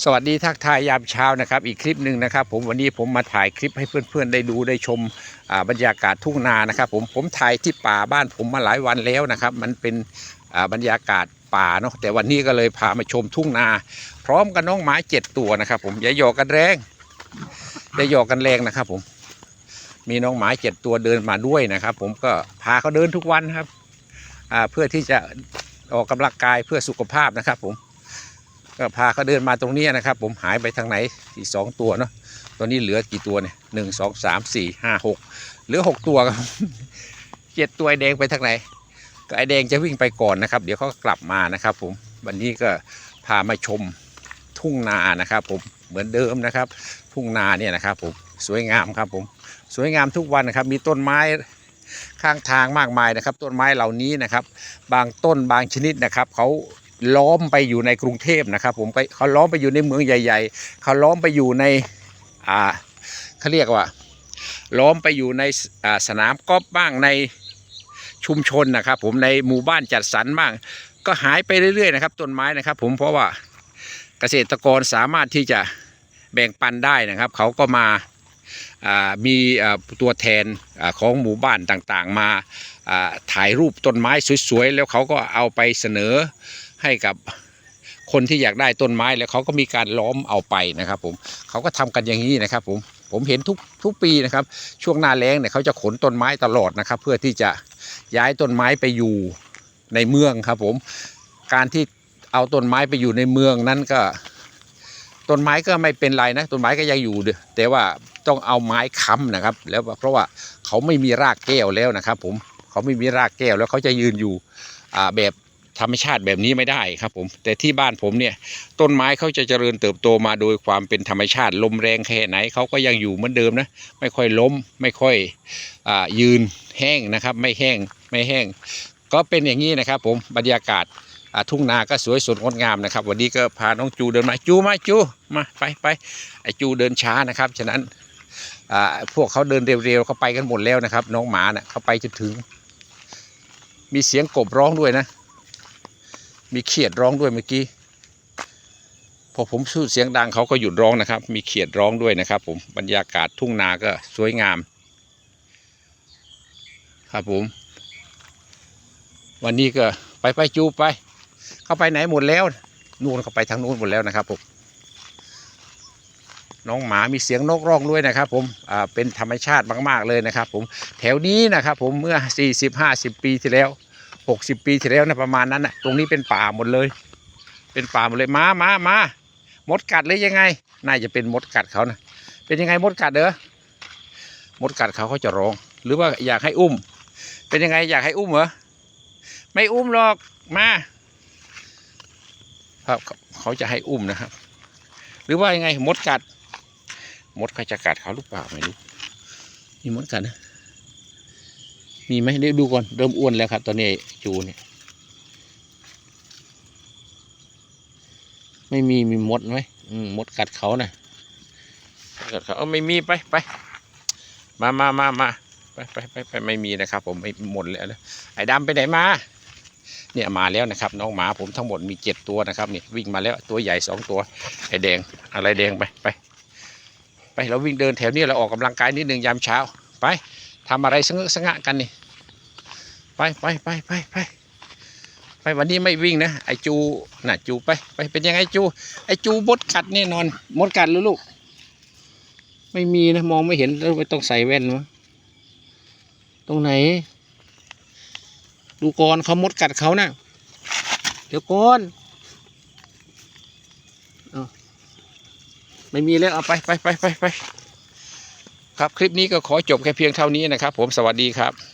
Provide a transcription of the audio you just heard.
สวัสดีทักทายยามเช้านะครับ อีกคลิปหนึ่งนะครับ ผมวันนี้ผมมาถ่ายคลิปให้เพื่อนๆได้ดูได้ชมบรรยากาศทุ่งนานะครับ ผมผมถ่ายที่ป่าบ้านผมมาหลายวันแล้วนะครับ มันเป็นบรรยากาศป่าเนาะแต่วันนี้ก็เลยพามาชมทุ่งนา พร้อมกับน้องหมาเจ็ดตัวนะครับ ผมอย่าหยอกกันแรงอย่าหยอกกันแรงนะครับ ผม มีน้องหมาเจ็ดตัวเดินมาด้วยนะครับ ผมก็พาเขาเดินทุกวันครับเพื่อที่จะออกกำลังกายเพื่อสุขภาพนะครับ ผม ก็พาเขาเดินมาตรงนี้นะครับ ผมหายไปทางไหนอีกสองตัวเนาะตัวนี้เหลือกี่ตัวเนี่ยหนึ่งสองสามสี่ห้าหกเหลือหกตัวครับเจ็ดตัวไอแดงไปทางไหนก็ไอแดงจะวิ่งไปก่อนนะครับ เดี๋ยวเขาก็กลับมานะครับผมวันนี้ก็พามาชมทุ่งนานะครับ ผมเหมือนเดิมนะครับ ทุ่งนาเนี่ยนะครับ ผมสวยงามครับผมสวยงามทุกวันนะครับ มีต้นไม้ข้างทางมากมายนะครับ ต้นไม้เหล่านี้นะครับ บางต้นบางชนิดนะครับเขา ล้อมไปอยู่ในกรุงเทพนะครับผมไปเขาล้อมไปอยู่ในเมืองใหญ่ ๆ เขาล้อมไปอยู่ในอ่าเขาเรียกว่า ล้อมไปอยู่ในสอ่าสนามกอล์ฟบ้างในชุมชนนะครับ ผมในหมู่บ้านจัดสรรบ้าง ก็หายไปเรื่อยๆนะครับต้นไม้นะครับ ผมเพราะว่าเกษตรกรสามารถที่จะแบ่งปันได้นะครับ เขาก็มาอ่ามีอ่าตัวแทนอาของหมู่บ้านต่างๆมาอ่าถ่ายรูปต้นไม้สวยๆ แล้วเขาก็เอาไปเสนอ ให้กับคนที่อยากได้ต้นไม้แล้วเขาก็มีการล้อมเอาไปนะครับ ผมเขาก็ทำกันอย่างนี้นะครับผมผมเห็นทุกทุกปีนะครับ ช่วงหน้าแล้งเนี่ยเขาจะขนต้นไม้ตลอดนะครับ เพื่อที่จะย้ายต้นไม้ไปอยู่ในเมืองครับ ผมการที่เอาต้นไม้ไปอยู่ในเมืองนั้นก็ต้นไม้ก็ไม่เป็นไรนะต้นไม้ก็ยังอยู่แต่ว่าต้องเอาไม้ค้ำนะครับ แล้วเพราะว่าเขาไม่มีรากแก้วแล้วนะครับ ผมเขาไม่มีรากแก้วแล้วเขาจะยืนอยู่แบบ ธรรมชาติแบบนี้ไม่ได้ครับผม แต่ที่บ้านผมเนี่ย ต้นไม้เขาจะเจริญเติบโตมาโดยความเป็นธรรมชาติลมแรงแค่ไหนเขาก็ยังอยู่เหมือนเดิมนะ ไม่ค่อยล้ม ไม่ค่อยอายืนแห้งนะครับ ไม่แห้งไม่แห้ง ก็เป็นอย่างนี้นะครับ ผมบรรยากาศทุ่งนาก็สวยสดงดงามนะครับ วันนี้ก็พาน้องจูเดินมาจูมาจูมาไปไปไอจูเดินช้านะครับฉะนั้นพวกเขาเดินเร็วๆเขาไปกันหมดแล้วนะครับ น้องหมาเนะ่ะเขาไปจนถึง มีเสียงกบร้องด้วยนะ มีเขียดร้องด้วยเมื่อกี้พอผมสูดเสียงดังเขาก็หยุดร้องนะครับ มีเขียดร้องด้วยนะครับ ผมบรรยากาศทุ่งนาก็สวยงาม ครับผม วันนี้ก็ไปไปจูไป เข้าไปไหนหมดแล้วนู่นเขาไปทางนู้นหมดแล้วนะครับผมน้องหมามีเสียงนกร้องด้วยนะครับ ผมอ่าเป็นธรรมชาติมาก ๆเลยนะครับ ผมแถวนี้นะครับ ผมเมื่อ 40-50 ปีที่แล้ว หกสิบปีที่แล้วนะประมาณนั้นนะตรงนี้เป็นป่าหมดเลย เป็นป่าหมดเลยมามามามดกัดหรือยังไง น่าจะเป็นมดกัดเขานะเป็นยังไงมดกัดเด้อมดกัดเขาเขาจะร้อง หรือว่าอยากให้อุ้ม เป็นยังไงอยากให้อุ้มเหรอไม่อุ้มหรอกมาครับเขาจะให้อุ้มนะครับ หรือว่ายังไงมดกัด มดเขาจะกัดเขาหรือเปล่าไม่รู้มีมดกัดนะ มีไหมเดี๋ยวดูก่อนเริ่มอ้วนแล้วครับตอนนี้จูเนี่ย ไม่มีมีมดไหมมดกัดเขานะกัดเขาเอาไม่มีไปไปมามามามาไปไปไปไปไม่มีนะครับ ผมไม่หมดแล้วไอ้ดำไปไหนมาเนี่ยมาแล้วนะครับ น้องหมาผมทั้งหมดมีเจ็ดตัวนะครับนี่วิ่งมาแล้วตัวใหญ่สองตัวไอ้แดงอะไรแดงไปไปไปเราวิ่งเดินแถวนี้เราออกกำลังกายนิดนึงยามเช้าไปทำอะไรสงะสงะกันนี่ ไปไปไปไปไปไปวันนี้ไม่วิ่งนะไอจูน่ะจูไปไปเป็นยังไงจู ไอจูมดกัดแน่นอนมดกัดหรือลูกไม่มีนะมองไม่เห็นแล้วไม่ต้องใส่แว่นวะตรงไหน ดูก่อนเขามดกัดเขานะเดี๋ยวก่อนอไม่มีแล้วเอาไปไปไปไปไปครับคลิปนี้ก็ขอจบแค่เพียงเท่านี้นะครับ ผมสวัสดีครับ